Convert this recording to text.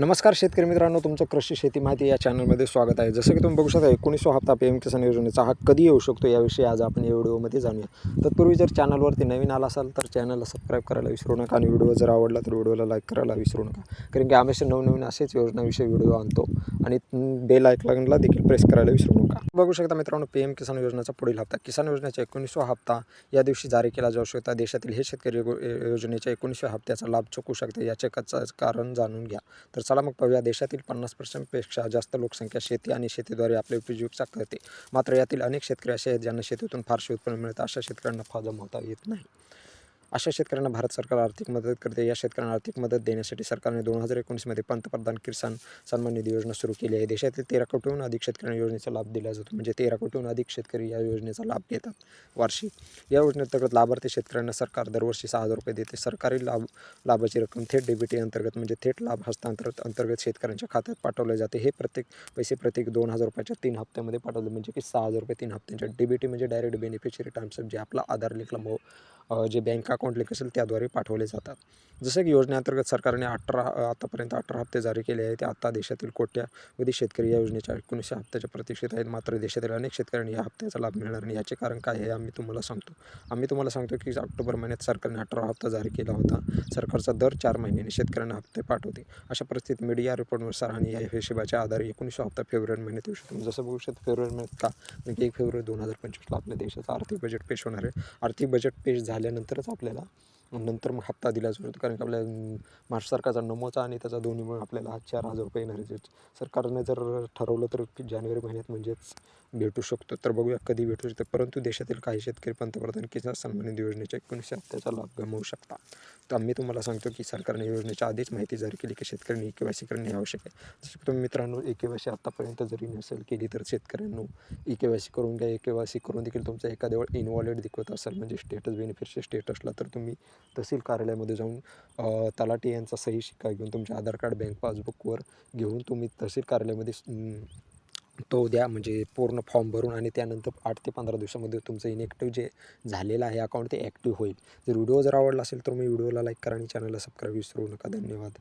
नमस्कार शेतकरी मित्रांनो तुमचं कृषी शेती माहिती या चॅनलमध्ये स्वागत आहे. जसं की तुम्ही बघू शकता एकोणीसवा हप्ता पी एम किसान योजनेचा हा कधी येऊ शकतो याविषयी आज आपण या व्हिडिओमध्ये जाणूया. तत्पूर्वी जर चॅनलवरती नवीन आला असाल तर चॅनलला सबस्क्राईब करायला विसरू नका आणि व्हिडिओ जर आवडला तर व्हिडिओला लाईक करायला विसरू नका. कारण की आम्ही असे नवनवीन असेच योजनाविषयी व्हिडिओ आणतो आणि बेल आयकॉनला देखील प्रेस करायला विसरू नका. बघू शकता मित्रांनो पी एम किसान योजनेचा पुढील हप्ता. किसान योजनेचा एकोणीसवा हप्ता या दिवशी जारी केला जाऊ शकता. देशातील हे शेतकरी योजनेच्या एकोणीसव्या हप्त्याचा लाभ चुकू शकते याचे कच्चा कारण जाणून घ्या. तर चला मग पाहूया देशातील पन्नास पर्सेंटपेक्षा जास्त लोकसंख्या शेती आणि शेतीद्वारे आपले उपजीविका करते. मात्र यातील अनेक शेतकरी असे आहेत ज्यांना शेतीतून फारसे उत्पन्न मिळतं अशा शेतकऱ्यांना फायदा जमवता येत नाही. अशा शेतकऱ्यांना भारत सरकार आर्थिक मदत करते. या शेतकऱ्यांना आर्थिक मदत देण्यासाठी सरकारने दोन हजार एकोणीसमध्ये पंतप्रधान किसान सन्मान निधी योजना सुरू केली आहे. देशातील तेरा कोटीहून अधिक शेतकऱ्यांना योजनेचा लाभ दिला जातो. म्हणजे तेरा कोटीहून अधिक शेतकरी या योजनेचा लाभ घेतात वार्षिक. या योजनेअंतर्गत लाभार्थी शेतकऱ्यांना सरकार दरवर्षी सहा हजार रुपये देते. सरकारी लाभ लाभाची रक्कम थेट डेबिटी अंतर्गत म्हणजे थेट लाभ हस्तांतरित अंतर्गत शेतकऱ्यांच्या खात्यात पाठवले जाते. हे प्रत्येक पैसे प्रत्येक दोन हजार रुपयाच्या तीन हप्त्यामध्ये पाठवले. म्हणजे की सहा हजार रुपये तीन हप्त्यांच्या डेबिटी म्हणजे डायरेक्ट बेनिफिशरी टाइम्स जे आपला आधार लिंकला मो जे बँक अकाउंट लिंक असेल त्याद्वारे पाठवले जातात. जसं की योजनेअंतर्गत सरकारने अठरा आतापर्यंत अठरा हप्ते जारी केले आहेत. ते आता देशातील कोट्यावधी शेतकरी या योजनेच्या एकोणीसशे हप्त्याच्या प्रतीक्षेत आहेत. मात्र देशातील अनेक शेतकऱ्यांनी या हप्त्याचा लाभ मिळणार नाही. याचे कारण काय आहे आम्ही तुम्हाला सांगतो. आम्ही तुम्हाला सांगतो की ऑक्टोबर महिन्यात सरकारने अठरा हप्ता जारी केला होता. सरकारचा दर चार महिन्याने शेतकऱ्यांना हप्ते पाठवते. अशा परिस्थितीत मीडिया रिपोर्टनुसार आणि या हिशेबाच्या आधारे एकोणीसशे हप्ता फेब्रुवारी महिन्यात येऊ शकतो. जसं बघू शकतो फेब्रुवारी महिन्यात का? की एक फेब्रुवारी दोन हजार पंचवीसला आपल्या देशाचं आर्थिक बजेट पेश होणार आहे. आर्थिक बजेट पेश झाल्यानंतरच आपल्याला नंतर मग हप्ता दिला जातो कारण की आपल्या अं, महाराष्ट्र सरकारचा नमोचा आणि त्याचा दोन्ही मिळून आपल्याला आज चार हजार रुपये येणार आहे सरकारने जर ठरवलं तर जानेवारी महिन्यात म्हणजेच भेटू शकतो. तर बघूया कधी भेटू शकतं. परंतु देशातील काही शेतकरी पंतप्रधान किसान सन्मान निधी योजनेच्या एकोणीसशे हप्त्याचा लाभ गमावू शकता तर आम्ही तुम्हाला सांगतो की सरकारने योजनेच्या आधीच माहिती जारी केली की शेतकऱ्यांनी ई के वाय सी करणे आवश्यक आहे. जसं की तुम्ही मित्रांनो ई के वाय सी आत्तापर्यंत जरी नसेल केली तर शेतकऱ्यांनो ई के वाय सी करून घ्या. ई के वाय सी करून देखील तुमचा एखाद्या वेळ इनवॉलेट दिखवत असेल म्हणजे स्टेटस बेनिफिटचे स्टेटसला तर तुम्ही तहसील कार्यालयामध्ये जाऊन तलाठी यांचा सही शिक्का घेऊन तुमचे आधार कार्ड बँक पासबुकवर घेऊन तुम्ही तहसील कार्यालयामध्ये तो द्या म्हणजे पूर्ण फॉर्म भरून आणि त्यानंतर आठ ते पंधरा दिवसामध्ये तुमचं इनॅक्टिव्ह जे झालेलं आहे अकाउंट ते ॲक्टिव्ह होईल. जर व्हिडिओ जर आवडला असेल तर मी व्हिडिओला लाईक करा आणि चॅनलला सबस्क्राईब विसरू नका. धन्यवाद.